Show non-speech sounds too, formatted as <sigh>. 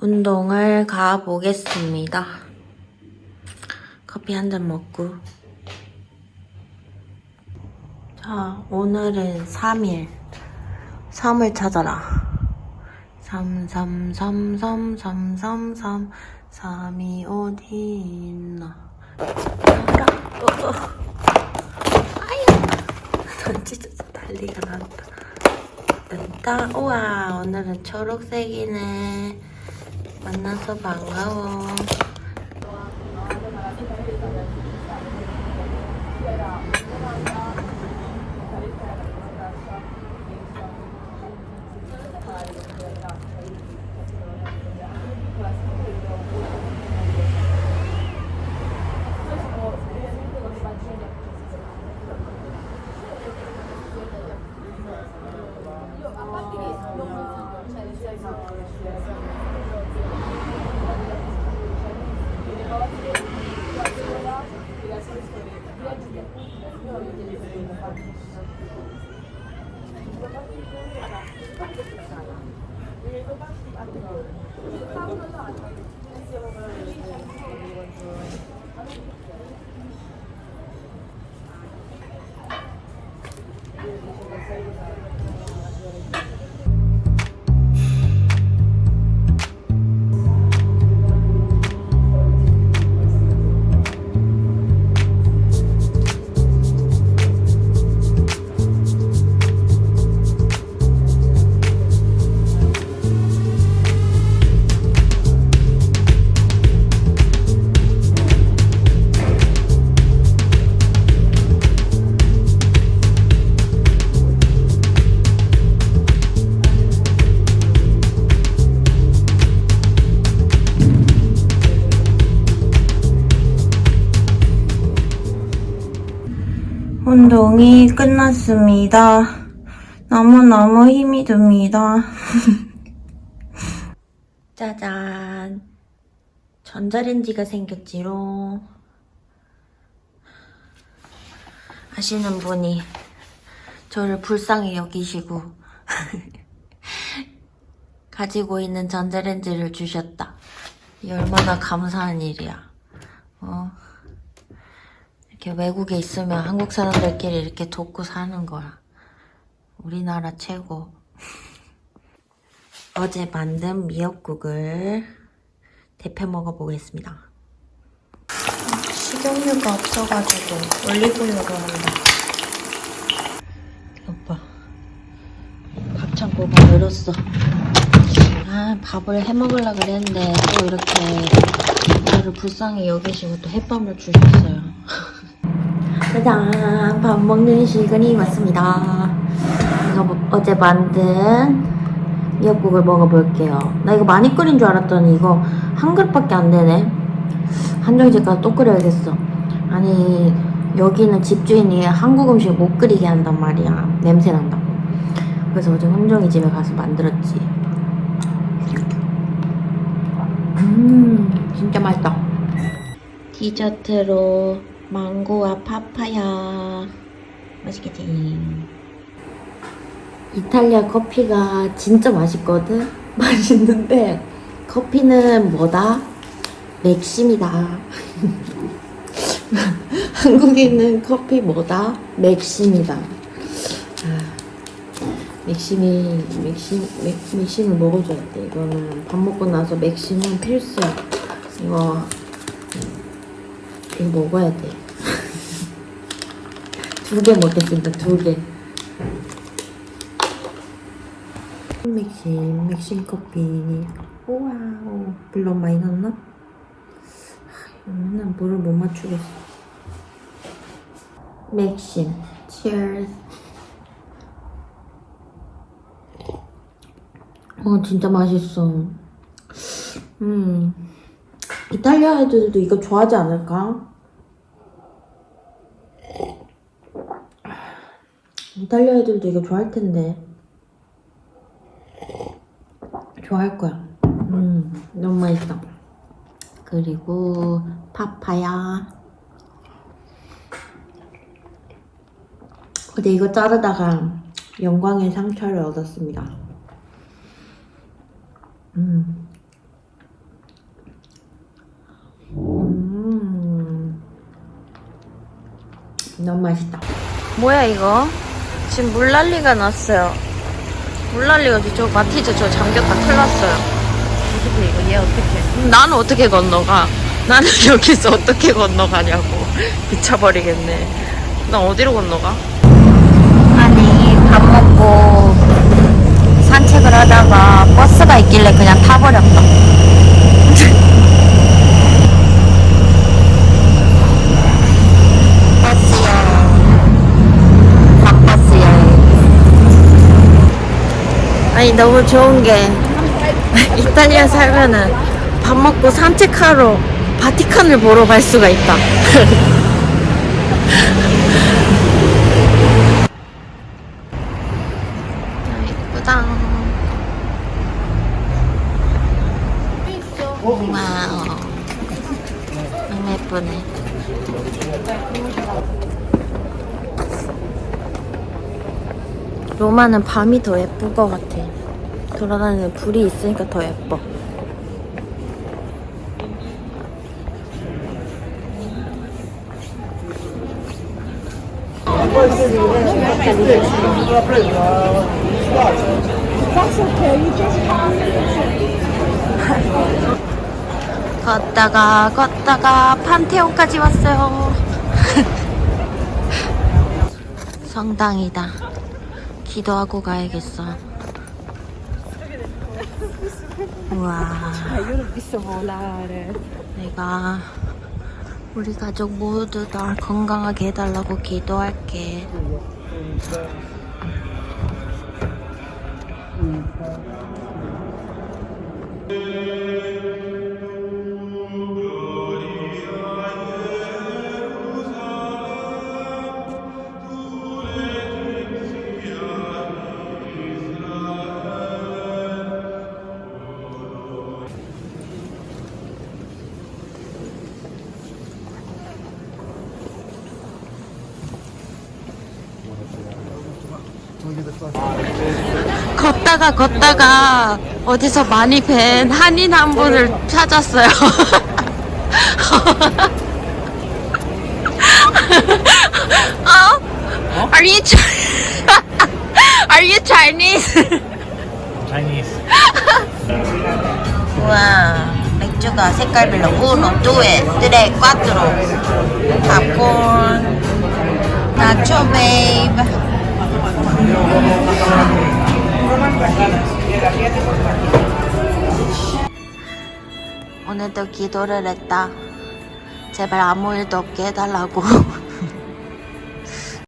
운동을 가보겠습니다. 커피 한 잔 먹고. 자, 오늘은 3일. 3을 찾아라. 3, 3, 3, 3, 3, 3, 3. 3이 어디 있나. 어, 어. 아유. 던지져서 난리가 났다. 딴따. 우와, 오늘은 초록색이네. 만나서 반가워. 운동이 끝났습니다. 너무너무 힘이 듭니다. <laughs> 짜잔. 전자레인지가 생겼지롱. 아시는 분이 저를 불쌍히 여기시고 <laughs> 가지고 있는 전자레인지를 주셨다. 이 얼마나 감사한 일이야. 어. 이렇게 외국에 있으면 한국 사람들끼리 이렇게 돕고 사는 거야. 우리나라 최고. <laughs> 어제 만든 미역국을 데펴 먹어보겠습니다. 식용유가 없어가지고 올리브유로 한다. 오빠, 밥 창고가 열었어. 아, 밥을 해 먹으려 그랬는데 또 이렇게 저를 불쌍히 여기시고 또 햇밤을 주셨어요. <laughs> 짜잔, 밥 먹는 시간이 왔습니다. 이거 뭐- 어제 만든 미역국을 먹어볼게요. 나 이거 많이 끓인 줄 알았더니 이거 한 그릇밖에 안 되네. 가서 또 끓여야겠어. 아니, 여기는 집주인이 한국 음식 못 끓이게 한단 말이야. 냄새 난다고. 그래서 어제 혼정이 집에 가서 만들었지. 음, 진짜 맛있다. 디저트로 망고와 파파야. 맛있겠지? 이탈리아 커피가 진짜 맛있거든? <laughs> 맛있는데, 커피는 뭐다? 맥심이다. <laughs> 한국에 있는 커피 뭐다? 맥심이다. 아, 맥심이, 맥심, 맥, 맥심을 먹어줘야 돼. 이거는 밥 먹고 나서 맥심은 필수야. 이거, 이거 먹어야 돼. <laughs> 두 개 먹겠습니다, 두 개. 맥심, 맥심 커피. 우와우. 물 너무 많이 넣었나? 하, 맨날 물을 못 맞추겠어. 맥심. Cheers. 어, 진짜 맛있어. 음. 이탈리아 애들도 이거 좋아하지 않을까? 이탈리아 애들도 이거 좋아할 텐데. 좋아할 거야. 음, 너무 맛있어. 그리고 파파야. 근데 이거 자르다가 영광의 상처를 얻었습니다. 음. 음. 너무 맛있다. 뭐야 이거? 지금 물난리가 났어요. 물난리가 저 마티즈 저 잠겼다 큰일 났어요. 어떻게 이거 얘 어떻게? 나는 어떻게 건너가? 나는 <laughs> 여기서 어떻게 건너가냐고. <laughs> 미쳐버리겠네. 나 어디로 건너가? 아니, 밥 먹고 산책을 하다가 버스가 있길래 그냥 타버렸다. 아니, 너무 좋은 게 <laughs> 이탈리아 살면은 밥 먹고 산책하러 바티칸을 보러 갈 수가 있다. <laughs> 예쁘다. 와우. 너무 예쁘네. 로마는 밤이 더 예쁠 것 같아. 돌아다니는 불이 있으니까 더 예뻐. <laughs> 걷다가 걷다가 판테온까지 왔어요. <laughs> 성당이다. 기도하고 가야겠어. 우와. volare. 내가 우리 가족 모두 다 건강하게 해달라고 기도할게. 걷다가 걷다가 어디서 많이 뵌 한인 한 분을 찾았어요. 어? Are you Are you Chinese? Chinese. 우와 맥주가 색깔별로 uno, due, tre, quattro 팝콘 나초 베이브 오늘도 기도를 했다. 제발 아무 일도 없게 해달라고 <laughs>